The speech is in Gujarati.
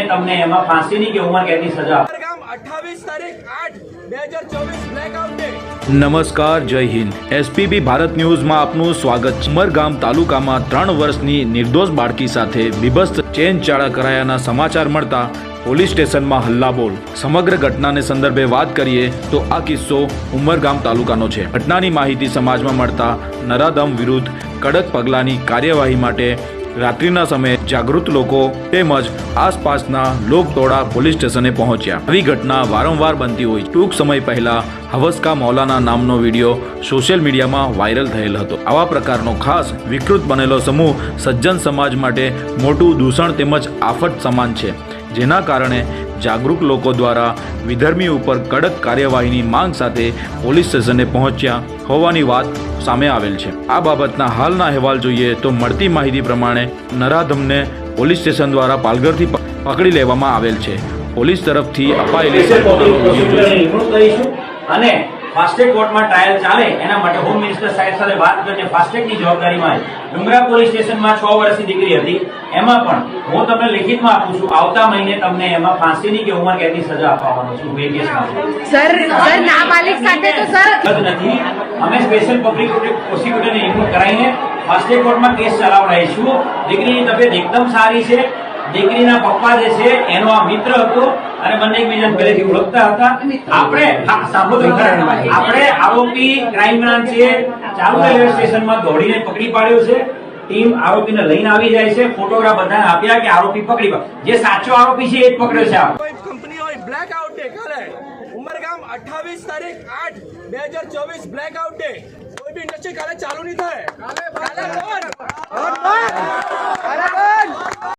તમને એમાં ફાંસીની કે ઉંમર કેદની સજા નમસ્કાર જય હિન્દ. એસપીબી ભારત ન્યૂઝમાં આપનું સ્વાગત છે. ઉમરગામ તાલુકામાં ત્રણ વર્ષની નિર્દોષ બાળકી સાથે બીભસ્ત ચેન ચાળા કરાયાના સમાચાર મળતા પોલીસ સ્ટેશનમાં હલ્લાબોલ. સમગ્ર ઘટનાને સંદર્ભે વાત કરીએ તો આ કિસ્સો ઉમરગામ તાલુકાનો છે. ઘટનાની માહિતી સમાજમાં મળતા નરાધમ વિરુદ્ધ કડક પગલાંની કાર્યવાહી માટે રાત્રિના સમયે જાગૃત લોકો તેમજ આસપાસના લોકટોળા પોલીસ સ્ટેશને પહોંચ્યા. આવી ઘટના વારંવાર બનતી હોય. ટૂંક સમય પહેલા હવસકા મૌલાના નામનો વીડિયો સોશિયલ મીડિયામાં વાયરલ થયેલ હતો. આવા પ્રકારનો ખાસ વિકૃત બનેલો સમૂહ સજ્જન સમાજ માટે મોટું દૂષણ તેમજ આફત સમાન છે. જેના કારણે જાગૃત લોકો દ્વારા વિધર્મી ઉપર કડક કાર્યવાહીની માંગ સાથે પોલીસ સ્ટેશને પહોંચ્યા હોવાની વાત સામે આવેલ છે. આ બાબતના હાલના અહેવાલ જોઈએ તો મળતી માહિતી પ્રમાણે નરાધમને પોલીસ સ્ટેશન દ્વારા પાલઘરથી પકડી લેવામાં આવેલ છે. પોલીસ તરફથી અપાયેલી અને ફાસ્ટેગ કોર્ટમાં ટ્રાયલ ચાલે એના માટે હોમ મિનિસ્ટર સાહેબ સાથે વાત કરીને ફાસ્ટેગની જવાબદારીમાં ડુંગરા પોલીસ સ્ટેશનમાં છ વર્ષની દીકરી હતી. એમાં પણ હું તમને લિખિતમાં આપું છું આવતા મહિને તમને એમાં ફાંસીની કે ઉંમર કેદની સજા આપવાનો છું બે કેસમાં સર સર નાબાલિગ સાથે તો સર. નથી. અમે સ્પેશિયલ પબ્લિક પ્રોસિક્યુટરને નિમણૂક કરાવીને ફાસ્ટેગ કોર્ટમાં કેસ ચલાવડાવીશું. દીકરીની તબિયત એકદમ સારી છે. દીકરીના પપ્પા જે છે એનો આ મિત્ર હતો અને બંને એકબીજાને પહેલેથી ઓળખતા હતા. આપણે સાંભળો આપણે આરોપી ક્રાઇમ બ્રાન્ચે ચાલુ રેલવે સ્ટેશનમાં દોડીને પકડી પાડ્યો છે. ટીમ આરોપીને લઈને આવી જાય છે. ફોટોગ્રાફ બધાને આપ્યા કે આરોપી પકડી પાડ. જે સાચો આરોપી છે એ જ પકડ્યો છે કંપની હોય બ્લેકઆઉટ ડે કાલે. ઉમરગામ અઠ્ઠાવીસ તારીખ આઠ બે બ્લેક ચોવીસ બ્લેકઆઉટ ડે કોઈ બી ઇન્ડસ્ટ્રી કાલે ચાલુ નહીં થાય. કાલે